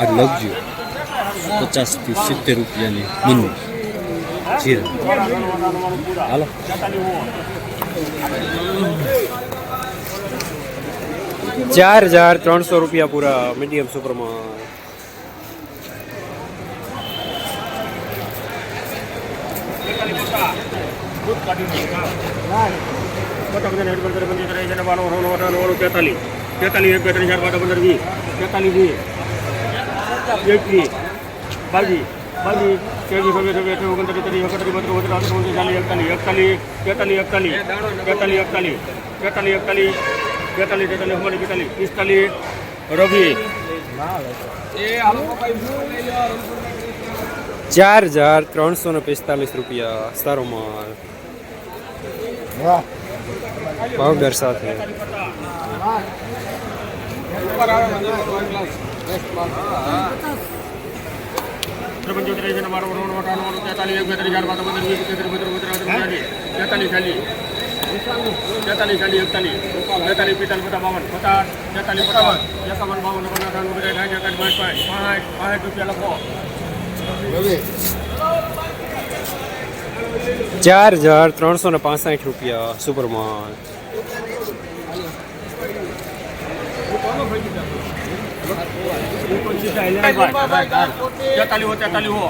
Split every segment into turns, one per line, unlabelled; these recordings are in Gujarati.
આ લગજો પચાસથી સિત્તેર રૂપિયાની મનુ. જીરા હાલો.
ચાર હજાર ત્રણસો રૂપિયા પૂરા મીડિયમ સુપરમાં.
તેતાલીસ તેતાલીસ એક બેતાલીસ ચાર પાંચ પંદર વીસ તેતાલીસ વીસ એકવીસ બાવીસ બાવીસ ત્રેવીસ ચોવીસ ચોવીસ અઠાવીસ ઓગણત્રીસ ત્રીસ એકત્રીસ બત્રીસ બત્રીસ અઠાવીસ ઓગણત્રીસ ચાલીસ એકતાલીસ એકતાલીસ તેતાલીસ એકતાલીસ તેતાલીસ એકતાલીસ તેતાલીસ એકતાલીસ તેતાલીસ તેતાલીસ ઓગણત્રીસ બેતાલીસ પિસ્તાલીસ રવિ
ચાર હજાર ત્રણસો ને પિસ્તાલીસ રૂપિયા સારો માલ પાવડર સાથે
પંચોતેર એંસી ને બાણું અઠાણું તેતાલીસ એક બેતાલીસ ચાર પાંચ પંદર વીસ તેત્રીસ તેતાલીસ ચાલીસ તેતાલીસ ચાલીસ એકતાલીસ બેતાલીસ પિસ્તાલીસ પચાસ બાવન પચાસ તેતાલીસ પાંચ પાંચ પાંચ પાંચ રૂપિયા લખો
ચાર હજાર ત્રણસો ને પાસઠ રૂપિયા સુપરમાં
તેતાલીસ હો તેતાલીસ હો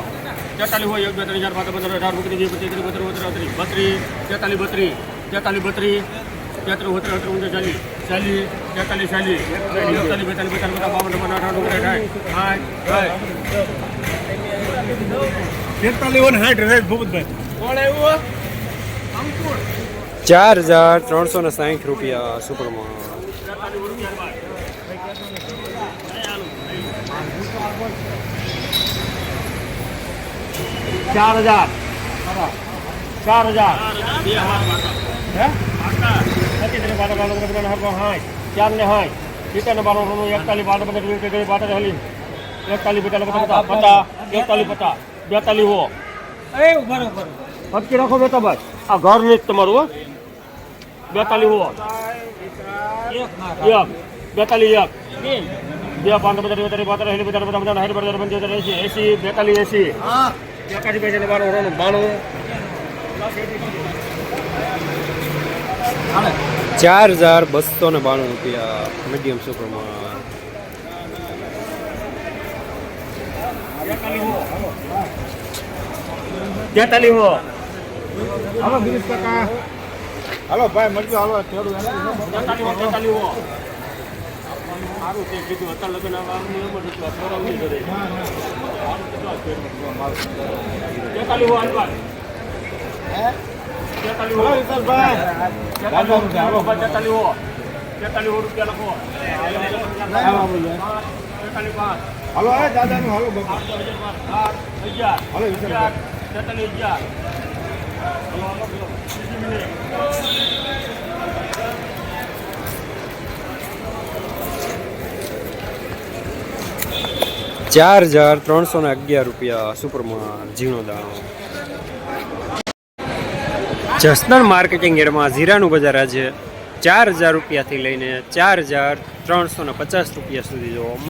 તેતાલીસ હોય એક બે ત્રણ ચાર પાંચ પંદર અઢાર ઓગણીસ વીસ પચીસ ત્રીસ બત્રીસ બત્રીસ બત્રીસ તેતાલીસ બત્રીસ તેતાલીસ બત્રીસ તેત્રીસ હોત્રીસ અઠ્રીસ ઊંચે ચાલીસ ચાલીસ તેતાલીસ ચાલીસ એકતાલીસ બેતાલીસ બેતાલીસ બધા બાવન નંબર અઠાણું ઓગણીસ સાઠ સાઠ તેતાલીસ ને સાઠ રહે ભૂપતભાઈ કોણ આવ્યું
ચાર હજાર ત્રણસો ને સાઠ રૂપિયા સુપરમાં
ચાર હજાર ચાર હજાર બાર બાર હાય ચાર ને હાય સિત્તેર બાર એકતાલીસ બાર એકવીસ બાર હલી એકતાલીસ બેતાલીસ પચાસ એકતાલીસ પચાસ બેતાલીસ હો પચી રાખો બેટા ભાઈ આ ઘર નહીં તમારું હો બેતાલીસ હો એક બેતાલીસ એક બે પાંચ બધા બધા બધા બધા બધા એસી બેતાલીસ એસી એકાદી પૈસા બાણું અઠાણું બાણું
ચાર હજાર બસો ને બાણું રૂપિયા મીડિયમ સુપરમાં
તેતાલીસ હો.
હાલો ગિરીશ કાકા હાલો ભાઈ મળજો હાલો ખેડૂત
હો તેતાલીસ હો. સારું તે કીધું અત્યારે લગ્ન આવા નિયમ જ હતું, નહીં કરે. તેતાલીસ હો હાલવાન. તેતાલીસ હો.
હાલો વિશાલભાઈ
તેતાલીસ હો. હાલો ભાઈ, હો. તેતાલીસ હો રૂપિયા લખો. તેતાલીસ પાંચ.
હાલો એ દાદાનું હાલો બાપા.
અગિયાર. તેતાલીસ અગિયાર.
ચાર હજાર ત્રણસો ને અગિયાર રૂપિયા સુપરમાં ઝીણો દાણો. જસનલ માર્કેટિંગ એડમાં જીરાનું બજાર આજે ચાર હજાર રૂપિયાથી લઈને ચાર હજાર ત્રણસો ને પચાસ રૂપિયા સુધી જોવા